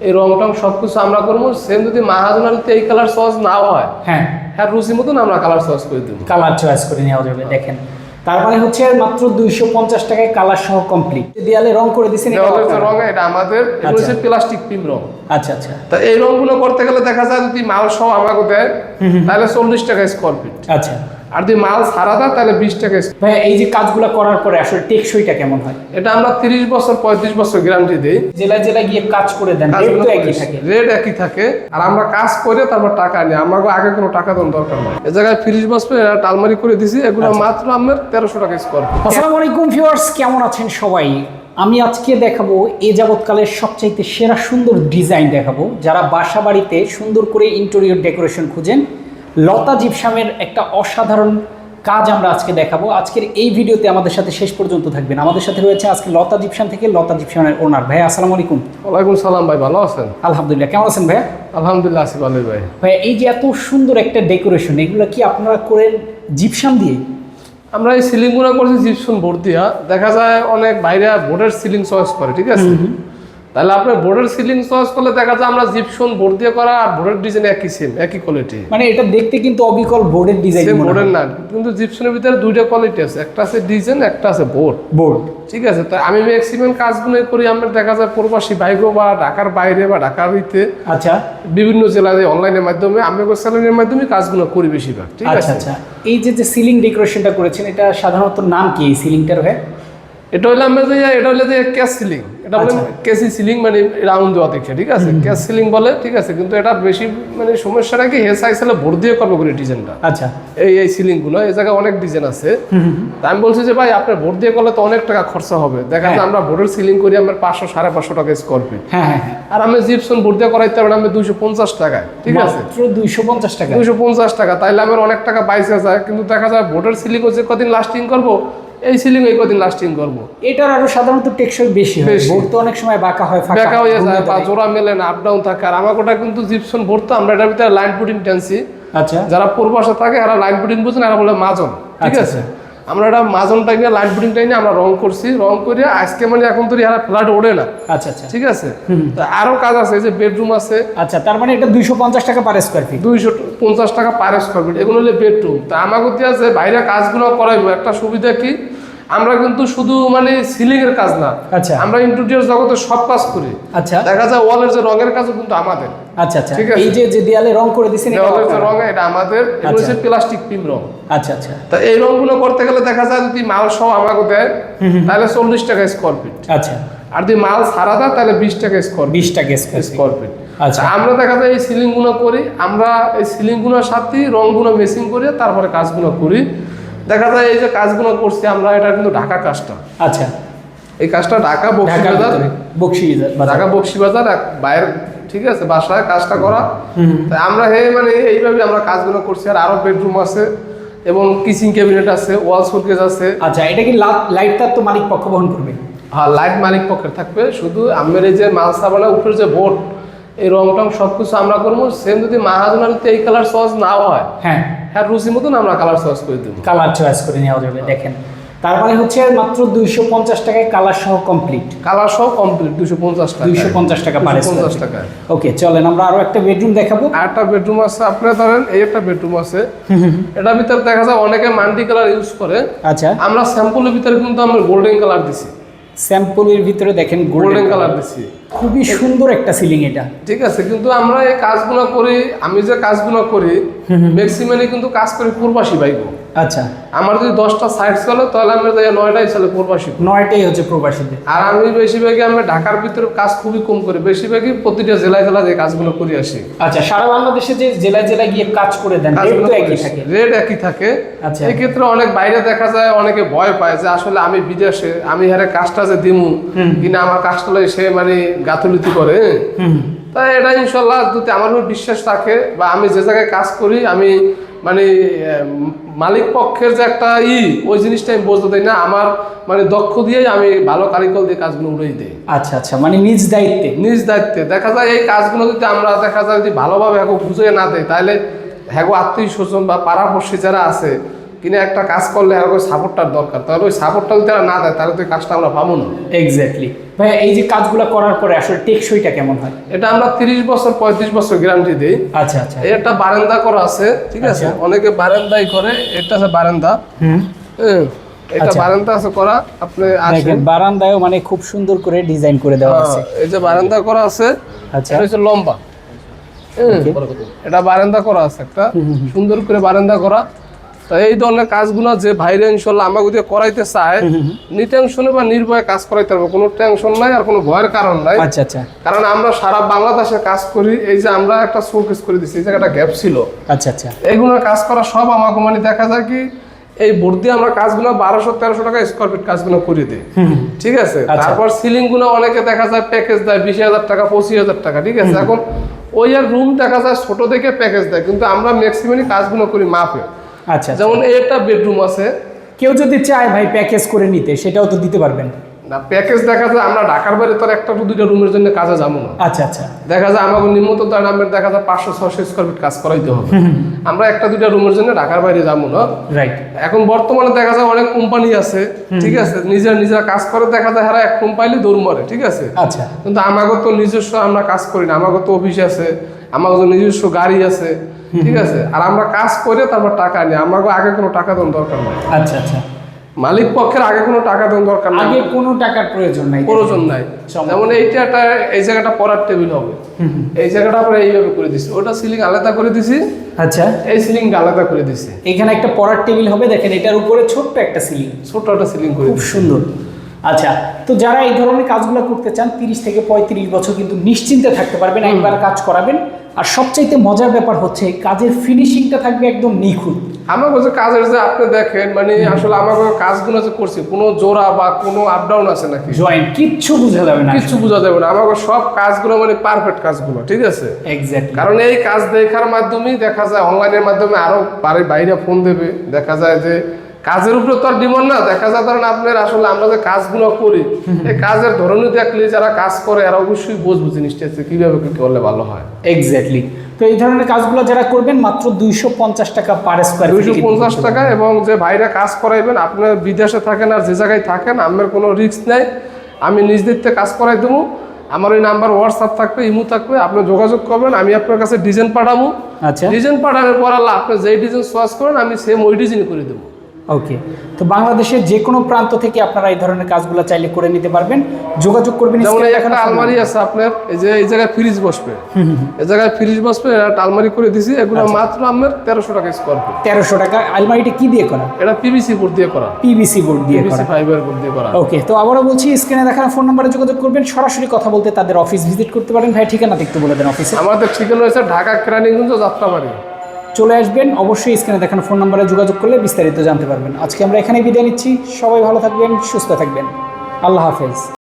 এই রং টং সব কিছু আমরা করব। সেম যদি মাহাজনারিতে এই কালার সস নাও হয় হ্যাঁ। হ্যাঁ রুচি মতন আমরা কালার সস করে দেবো। কালার চয়েস করে নেওয়া যাবে দেখেন। তার মানে হচ্ছে মাত্র দুইশো পঞ্চাশ টাকায় কালার সহ কমপ্লিট দেয়ালে রং করে দিচ্ছেন রং এটা আমাদের আচ্ছা। হচ্ছে প্লাস্টিক পিম রং। আচ্ছা আচ্ছা। তা এই রংগুলো করতে গেলে দেখা যায় যদি মাল সহ আমাকে দেয় তাহলে চল্লিশ টাকা স্কোয়ার ফিট আচ্ছা। আর যদি মাল সারা দেয় তাহলে বিশ টাকা ভাই এই যে কাজগুলো করার পরে আসলে টেকসইটা কেমন হয়? এটা আমরা তিরিশ বছর পঁয়ত্রিশ বছর গ্যারান্টি দিই। জেলায় জেলায় গিয়ে কাজ করে দেন রেট তো একই থাকে। রেট একই থাকে। আর আমরা কাজ করে তারপর টাকা নিই। আমাকে আগে কোনো টাকা দেওয়ার দরকার নেই। এ জায়গায় ফ্রিজ বসবে এটা টালমারি করে দিছি। এগুলো আচ্ছা। মাত্র আমার তেরোশো টাকা স্কোয়ার আসসালামু আলাইকুম ভিউয়ার্স কেমন আছেন সবাই? আমি আজকে দেখাবো এ যাবৎকালের সবচাইতে সেরা সুন্দর ডিজাইন দেখাবো। যারা বাসা বাড়িতে সুন্দর করে ইন্টেরিয়র ডেকোরেশন খুঁজেন লতা জিপসামের একটা অসাধারণ কাজ আমরা আজকে দেখাবো। আজকের এই ভিডিওতে আমাদের সাথে শেষ পর্যন্ত থাকবেন। আমাদের সাথে রয়েছে আজকে লতা জিপসাম থেকে লতা জিপসামের ওনার। ভাই আসসালামু আলাইকুম। ওয়ালাইকুম সালাম ভাই ভালো আছেন? আলহামদুলিল্লাহ। কেমন আছেন ভাইয়া? আলহামদুলিল্লাহ আসি ভালোই ভাই। ভাই এই যে এত সুন্দর একটা ডেকোরেশন এগুলো কি আপনারা করেন জিপসাম দিয়ে? আমরা এই সিলিংগুলো করছি জিপসন বোর্ড দিয়া দেখা যায় অনেক বাইরে বোর্ডের সিলিং চয়েস করে ঠিক আছে? তাহলে আপনার বোর্ডের সিলিং চয়েস করলে দেখা যায় আমরা জিপসন বোর্ড দিয়ে করা আর বোর্ডের ডিজাইন একই সেম একই কোয়ালিটি মানে এটা দেখতে কিন্তু অবিকল বোর্ডের ডিজাইন বোর্ডের না কিন্তু জিপসনের ভিতরে দুইটা কোয়ালিটি আছে একটা আছে ডিজাইন একটা আছে বোর্ড বোর্ড ঠিক আছে তো আমি ম্যাক্সিমাম কাজগুলো করি আমরা দেখা যায় প্রবাসী বাইকও বা ঢাকার বাইরে বা ঢাকার ভিতরে আচ্ছা। বিভিন্ন জেলায় অনলাইনের মাধ্যমে আমি স্যালারির মাধ্যমে কাজগুলো করি বেশিরভাগ ঠিক আচ্ছা আছে? আচ্ছা। এই যে যে সিলিং ডেকোরেশনটা করেছেন এটা সাধারণত নাম কি এই সিলিংটার ভাই? এটা হলো আমরা যে এটা হলো যে ক্যাশ সিলিং এটা বলে। কেসি সিলিং মানে রাউন্ড দেওয়া দেখে ঠিক আছে? ক্যাশ সিলিং বলে ঠিক আছে? কিন্তু এটা বেশি মানে সমস্যাটা কি হেস আইসেলে ভোট দিয়ে করব করে ডিজাইনটা আচ্ছা। এই এই সিলিংগুলো এই জায়গায় অনেক ডিজাইন আছে। আমি বলছি যে ভাই আপনার ভোট দিয়ে করলে তো অনেক টাকা খরচা হবে। দেখা যায় আমরা ভোটের সিলিং করি আমার পাঁচশো সাড়ে পাঁচশো টাকা স্কোয়ার ফিট হ্যাঁ হ্যাঁ হ্যাঁ। আর আমি জিপসন ভোট দিয়ে করাইতে পারি আমি দুইশো পঞ্চাশ টাকায় ঠিক আছে? দুইশো পঞ্চাশ টাকা দুইশো পঞ্চাশ টাকা তাইলে আমার অনেক টাকা বাইসে যায় কিন্তু দেখা যায় ভোটের সিলিং হচ্ছে কদিন লাস্টিং করব এই সিলিং এই কদিন লাস্টিং করব। এটার আরও সাধারণত টেকসই বেশি হয়। বোর্ড তো অনেক সময় বাঁকা হয় বেকা হয়ে যায় বা জোড়া মেলে না আপ ডাউন থাকে। আর আমার ওটা কিন্তু জিপসন ভরতো আমরা এটার ভিতরে লাইন পুটিং টেনছি। আচ্ছা। যারা পূর্বাসে থাকে এরা লাইন পুটিং বুঝেন এরা বলে মাজন। ঠিক আচ্ছা, আছে? আমরা এটা মাজন টাইমে লাইন পুটিং টাইমে আমরা রং করছি। রং করে আজকে মানে এখন তো এরা ফ্ল্যাট ওড়ে না। আচ্ছা আচ্ছা। ঠিক আছে? তো আরও কাজ আছে যে বেডরুম আছে। আচ্ছা তার মানে এটা দুইশো পঞ্চাশ টাকা পার স্কোয়ার ফিট দুইশো পঞ্চাশ টাকা পার স্কোয়ার ফিট এগুলো হলো বেডরুম তা দিয়ে আছে বাইরে কাজগুলো করাইবো। একটা সুবিধা কি? আমরা কিন্তু শুধু মানে সিলিং এর কাজ না। আচ্ছা। আমরা ইন্টেরিয়র জগতে সব কাজ করি। আচ্ছা। দেখা যায় ওয়ালের যে রঙের কাজও কিন্তু আমাদের। আচ্ছা আচ্ছা। ঠিক আছে। এই যে যে দেয়ালে রং করে দিচ্ছেন এটা দেওয়ালের যে? রঙ এটা আমাদের। এগুলো আচ্ছা। হচ্ছে প্লাস্টিক পিম রং আচ্ছা আচ্ছা। তা এই রংগুলো করতে গেলে দেখা যায় যদি মাল সহ আমাকে দেয় তাহলে চল্লিশ টাকা স্কোয়ার ফিট আচ্ছা। আর যদি মাল সারা দেয় তাহলে বিশ টাকা স্কোয়ার বিশ টাকা স্কোয়ার স্কোয়ার ফিট আচ্ছা। আমরা দেখা যায় এই সিলিংগুলো করি আমরা এই সিলিংগুলোর সাথে রংগুলো মেসিং করে তারপরে কাজগুলো করি। দেখা যায় এই যে কাজগুলো করছি আমরা এটা কিন্তু ঢাকা কাজটা। আচ্ছা। এই কাজটা ঢাকা বক্সি ঢাকার বাজার। ভিতরে বক্সি বাজার। ঢাকা বক্সি বাজার এক বাইরের ঠিক আছে বাসায় কাজটা করা। তাই আমরা হে মানে এইভাবে আমরা কাজগুলো করছি। আর আরও বেডরুম আছে এবং কিচিং ক্যাবিনেট আছে ওয়াল শোকেস আছে। আচ্ছা এটা কি লাইটটা তো মালিক পক্ষ বহন করবে? আর লাইট মালিক পক্ষের থাকবে। শুধু আমের এই যে মাল উপরে যে বোর্ড এই রং টং সব কিছু আমরা করব। সেম যদি মাহাজনারিতে এই কালার সস না হয় হ্যাঁ। হ্যাঁ রুচি মতন আমরা কালার সস করে দেবো। কালার চয়েস করে নেওয়া যাবে দেখেন। তার মানে হচ্ছে মাত্র দুইশো পঞ্চাশ টাকায় কালার সহ কমপ্লিট কালার সহ কমপ্লিট দুশো পঞ্চাশ টাকা দুইশো পঞ্চাশ টাকা পার পঞ্চাশ টাকা ওকে চলেন আমরা আরও একটা বেডরুম দেখাবো। আর একটা বেডরুম আছে আপনি ধরেন এই একটা বেডরুম আছে। এটার ভিতরে দেখা যায় অনেকে মাল্টি কালার ইউজ করে। আচ্ছা। আমরা স্যাম্পলের ভিতরে কিন্তু আমরা গোল্ডেন কালার দিছি। স্যাম্পলের ভিতরে দেখেন গোল্ডেন কালার দিছি। খুবই সুন্দর একটা সিলিং এটা। ঠিক আছে কিন্তু আমরা এই কাজগুলো করি আমি যে কাজগুলো করি ম্যাক্সিমামই কিন্তু কাজ করি পূর্বাসী বাইক আচ্ছা। আমার যদি দশটা চলে তাহলে আমরা যাই নয়টাই চলে পূর্বাসী নয়টাই হচ্ছে প্রবাসীদের। আর আমি বেশিরভাগই আমরা ঢাকার ভিতরে কাজ খুবই কম করি। বেশিরভাগই প্রতিটা জেলায় জেলায় যে কাজগুলো করে আসি। আচ্ছা সারা বাংলাদেশে যে জেলায় জেলায় গিয়ে কাজ করে দেন রেট একই থাকে। রেট একই থাকে। আচ্ছা। এই ক্ষেত্রে অনেক বাইরে দেখা যায় অনেকে ভয় পায় যে আসলে আমি বিদেশে আমি হারে কাজটা যে দিমু কিনা আমার কাজটা সে মানে গাথুলিতি করে হুম। তাই এটা ইনশাল্লাহ যদি আমার বিশ্বাস থাকে বা আমি যে জায়গায় কাজ করি আমি মানে মালিক পক্ষের যে একটা ই ওই জিনিসটা আমি বলতে দিই না। আমার মানে দক্ষ দিয়ে আমি ভালো কারিকল দিয়ে কাজগুলো উড়েই দিই। আচ্ছা আচ্ছা মানে নিজ দায়িত্বে? নিজ দায়িত্বে। দেখা যায় এই কাজগুলো যদি আমরা দেখা যায় যদি ভালোভাবে এখন বুঝে না দেয় তাহলে হ্যাঁ আত্মীয় স্বজন বা পাড়াপড়শি যারা আছে কিনে একটা কাজ করলে আর ওই সাপোর্টটার দরকার। তাহলে ওই সাপোর্টটা যদি তারা না দেয় তাহলে তো কাজটা আমরা পাবো না। এক্স্যাক্টলি ভাই এই যে কাজগুলো করার পরে আসলে টেকসইটা কেমন হয়? এটা আমরা তিরিশ বছর পঁয়ত্রিশ বছর গ্যারান্টি দিই। আচ্ছা আচ্ছা। একটা বারান্দা করা আছে ঠিক আছে? আচ্ছা। অনেকে বারান্দাই করে এটা আছে বারান্দা। হুম। এটা আচ্ছা। বারান্দা আছে করা আপনি আসেন। বারান্দায়ও মানে খুব সুন্দর করে ডিজাইন করে দেওয়া আছে। হ্যাঁ, এই যে বারান্দা করা আছে আচ্ছা। এটা হচ্ছে লম্বা। এটা বারান্দা করা আছে একটা। সুন্দর করে বারান্দা করা। তা এই ধরনের কাজগুলো যে ভাইরে ইনশাল্লাহ আমাকে দিয়ে করাইতে চায় নিটেনশনে বা নির্ভয়ে কাজ করাইতে পারবে কোনো টেনশন নাই আর কোনো ভয়ের কারণ নাই। আচ্ছা আচ্ছা। কারণ আমরা সারা বাংলাদেশে কাজ করি এই যে আমরা একটা শোকেস করে দিচ্ছি এই জায়গাটা গ্যাপ ছিল। আচ্ছা আচ্ছা। এইগুলো কাজ করা সব আমাকে মানে দেখা যায় কি এই বোর্ড দিয়ে আমরা কাজগুলো বারোশো তেরোশো টাকা স্কোয়ার ফিট কাজগুলো করে দিই। ঠিক আছে? আচ্ছা। তারপর সিলিংগুলো অনেকে দেখা যায় প্যাকেজ দেয় বিশ হাজার টাকা পঁচিশ হাজার টাকা ঠিক আছে? এখন ওই আর রুম দেখা যায় ছোট দেখে প্যাকেজ দেয় কিন্তু আমরা ম্যাক্সিমামই কাজগুলো করি মাপে। আচ্ছা যেমন এই একটা বেডরুম আছে। কেউ যদি চায় ভাই প্যাকেজ করে নিতে সেটাও তো দিতে পারবেন। না প্যাকেজ দেখা যায় আমরা ঢাকার বাইরে তো একটা দুইটা রুমের জন্য কাজে যাব না। আচ্ছা আচ্ছা। দেখা যায় আমাকে নিম্নতম নামের দেখা যায় পাঁচশো ছশো স্কোয়ার ফিট কাজ করাইতে হবে। আমরা একটা দুইটা রুমের জন্য ঢাকার বাইরে যাব না। রাইট এখন বর্তমানে দেখা যায় অনেক কোম্পানি আছে ঠিক আছে? নিজের নিজের কাজ করে দেখা যায় হারা এক কোম্পানি দৌড় মারে ঠিক আছে? আচ্ছা। কিন্তু আমাকে তো নিজস্ব আমরা কাজ করি না আমাকে তো অফিস আছে। আমাকে তো নিজস্ব গাড়ি আছে ঠিক আছে? আর আমরা কাজ করে তারপর টাকা নিই। আমাকে আগে কোনো টাকা দেওয়ার দরকার নাই। আচ্ছা আচ্ছা। মালিক পক্ষের আগে কোনো টাকা দেওয়ার দরকার নাই। আগে কোনো টাকার প্রয়োজন নাই। প্রয়োজন নাই। যেমন এইটা একটা এই জায়গাটা পড়ার টেবিল হবে। এই জায়গাটা আমরা এইভাবে করে দিছি। ওটা সিলিং আলাদা করে দিছি। আচ্ছা। এই সিলিং আলাদা করে দিছি। এখানে একটা পড়ার টেবিল হবে। দেখেন এটার উপরে ছোট্ট একটা সিলিং। ছোট একটা সিলিং করে খুব সুন্দর। আচ্ছা তো যারা এই ধরনের কাজগুলো করতে চান তিরিশ থেকে পঁয়ত্রিশ বছর কিন্তু নিশ্চিন্তে থাকতে পারবেন একবার কাজ করাবেন। আর সবচাইতে মজার ব্যাপার হচ্ছে কাজের ফিনিশিংটা থাকবে একদম নিখুঁত। আমার কাছে কাজের যে আপনি দেখেন মানে আসলে আমার কাজগুলো যে করছি কোনো জোড়া বা কোনো আপ ডাউন আছে নাকি? জয়েন্ট কিচ্ছু বোঝা যাবে না। কিচ্ছু বোঝা যাবে না। আমার সব কাজগুলো মানে পারফেক্ট কাজগুলো ঠিক আছে? এক্স্যাক্টলি কারণ এই কাজ দেখার মাধ্যমেই দেখা যায় অনলাইনের মাধ্যমে আরও বাড়ি বাইরে ফোন দেবে। দেখা যায় যে কাজের উপরে তো আর ডিমান্ড না দেখা যায় ধরেন আপনার আসলে আমরা যে কাজগুলো করি এই কাজের ধরনই দেখলে যারা কাজ করে এরা অবশ্যই বুঝব জিনিসটা কীভাবে কি করলে ভালো হয়। এক্স্যাক্টলি তো এই ধরনের কাজগুলো যারা করবেন মাত্র দুইশো পঞ্চাশ টাকা পার স্কোয়ার দুইশো পঞ্চাশ টাকা এবং যে ভাইরা কাজ করাইবেন আপনার বিদেশে থাকেন আর যে জায়গায় থাকেন আমার কোনো রিস্ক নেই। আমি নিজ দিকতে কাজ করাই দেবো। আমার ওই নাম্বার হোয়াটসঅ্যাপ থাকবে ইমো থাকবে আপনি যোগাযোগ করবেন আমি আপনার কাছে ডিজাইন পাঠাবো। আচ্ছা। ডিজাইন পাঠানোর পর আল্লাহ আপনি যেই ডিজাইন চয়েস করেন আমি সেম ওই ডিজাইন করে দেবো। ওকে তো বাংলাদেশের যে কোনো প্রান্ত থেকে আপনারা এই ধরনের কাজগুলো চাইলে করে নিতে পারবেন। যোগাযোগ করবেন যেমন screen একটা আলমারি আছে আপনার এই যে এই জায়গায় ফ্রিজ বসবে। এই জায়গায় ফ্রিজ বসবে একটা আলমারি করে দিছি এগুলো আচ্ছা। মাত্র আপনার তেরোশো টাকা স্কোয়ার ফিট তেরোশো টাকা। আলমারিটা কি দিয়ে করা? এটা পিভিসি বোর্ড দিয়ে করা। পিভিসি বোর্ড দিয়ে পিভিসি ফাইবার বোর্ড দিয়ে করা। ওকে তো আবারও বলছি স্ক্রিনে দেখানো ফোন নাম্বারে যোগাযোগ করবেন। সরাসরি কথা বলতে তাদের অফিস ভিজিট করতে পারেন। ভাই ঠিকানা দেখতে বলে দেন অফিসে আমাদের ঠিকানা হয়েছে ঢাকা কেরানীগঞ্জ যাত্রাবাড়ি। চলে আসবেন। অবশ্যই স্ক্রিনে দেখানো ফোন নাম্বারে যোগাযোগ করলে বিস্তারিত জানতে পারবেন। আজকে আমরা এখানেই বিদায় নিচ্ছি। সবাই ভালো থাকবেন, সুস্থ থাকবেন। আল্লাহ হাফেজ।